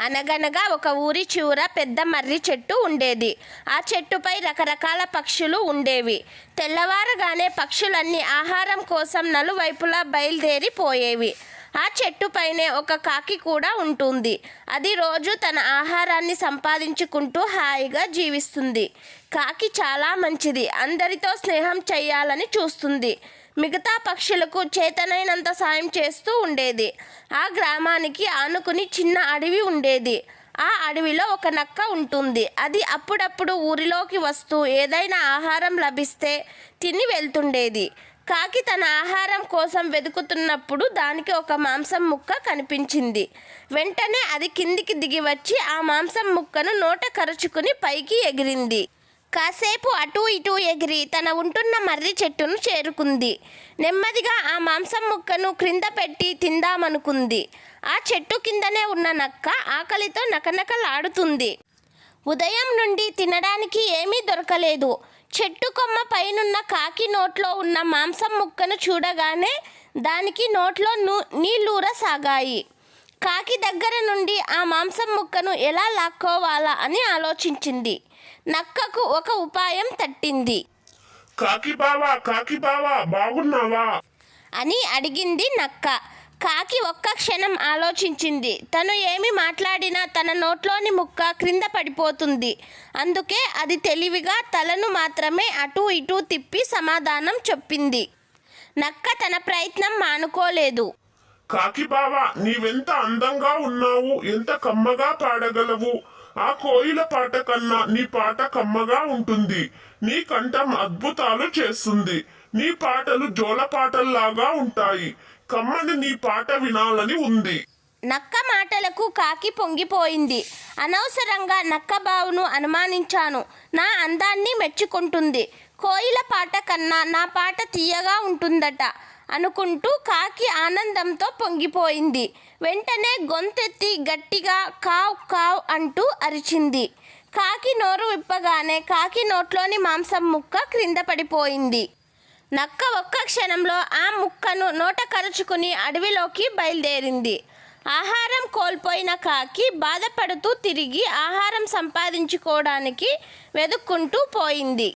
అనగనగా ఒక ఊరి చివర పెద్ద మర్రి చెట్టు ఉండేది. ఆ చెట్టుపై రకరకాల పక్షులు ఉండేవి. తెల్లవారగానే పక్షులన్నీ ఆహారం కోసం నలువైపులా బయలుదేరి పోయేవి. ఆ చెట్టుపైనే ఒక కాకి కూడా ఉంటుంది. అది రోజు తన ఆహారాన్ని సంపాదించుకుంటూ హాయిగా జీవిస్తుంది. కాకి చాలా మంచిది. అందరితో స్నేహం చేయాలని చూస్తుంది. మిగతా పక్షులకు చేతనైనంత సాయం చేస్తూ ఉండేది. ఆ గ్రామానికి ఆనుకుని చిన్న అడవి ఉండేది. ఆ అడవిలో ఒక నక్క ఉంటుంది. అది అప్పుడప్పుడు ఊరిలోకి వస్తూ ఏదైనా ఆహారం లభిస్తే తిని వెళ్తుండేది. కాకి తన ఆహారం కోసం వెతుకుతున్నప్పుడు దానికి ఒక మాంసం ముక్క కనిపించింది. వెంటనే అది కిందికి దిగి వచ్చి ఆ మాంసం ముక్కను నోట కరుచుకుని పైకి ఎగిరింది. కాసేపు అటూ ఇటూ ఎగిరి తన ఉంటున్న మర్రి చెట్టును చేరుకుంది. నెమ్మదిగా ఆ మాంసం ముక్కను క్రింద పెట్టి తిందామనుకుంది. ఆ చెట్టు కిందనే ఉన్న నక్క ఆకలితో నకనకలాడుతుంది. ఉదయం నుండి తినడానికి ఏమీ దొరకలేదు. చెట్టు కొమ్మ పైనున్న కాకి నోట్లో ఉన్న మాంసం ముక్కను చూడగానే దానికి నోట్లో ను నీళ్ళూరసాగాయి కాకి దగ్గర నుండి ఆ మాంసం ముక్కను ఎలా లాక్కోవాలా అని ఆలోచించింది. నక్కకు ఒక ఉపాయం తట్టింది. కాకి బావా కాకి బావా బాగున్నావా? అని అడిగింది నక్క. కాకి ఒక్క క్షణం ఆలోచించింది. తను ఏమి మాట్లాడినా తన నోట్లోని ముక్క క్రింద పడిపోతుంది. అందుకే అది తెలివిగా తలను మాత్రమే అటూ ఇటూ తిప్పి సమాధానం చెప్పింది. నక్క తన ప్రయత్నం మానుకోలేదు. కాకి బావా నీవెంత అందంగా ఉన్నావు ఎంత కమ్మగా పాడగలవు. ఆ కోయిల పాట కన్నా నీ పాట కమ్మగా ఉంటుంది. నీ కంఠం అద్భుతాలు చేస్తుంది. నీ పాటలు జోల పాటల్లాగా ఉంటాయి. కమ్మని నీ పాట వినాలని ఉంది. నక్క మాటలకు కాకి పొంగిపోయింది. అనవసరంగా నక్క బావును అనుమానించాను. నా అందాన్ని మెచ్చుకుంటుంది. కోయిల పాట కన్నా నా పాట తీయగా ఉంటుందట. అనుకుంటూ కాకి ఆనందంతో పొంగిపోయింది. వెంటనే గొంతెత్తి గట్టిగా కావ్ కావ్ అంటూ అరిచింది. కాకి నోరు విప్పగానే కాకి నోట్లోని మాంసం ముక్క క్రింద పడిపోయింది. నక్క ఒక్క క్షణంలో ఆ ముక్కను నోట కరుచుకుని అడవిలోకి బయలుదేరింది. ఆహారం కోల్పోయిన కాకి బాధపడుతూ తిరిగి ఆహారం సంపాదించుకోవడానికి వెదుక్కుంటూ పోయింది.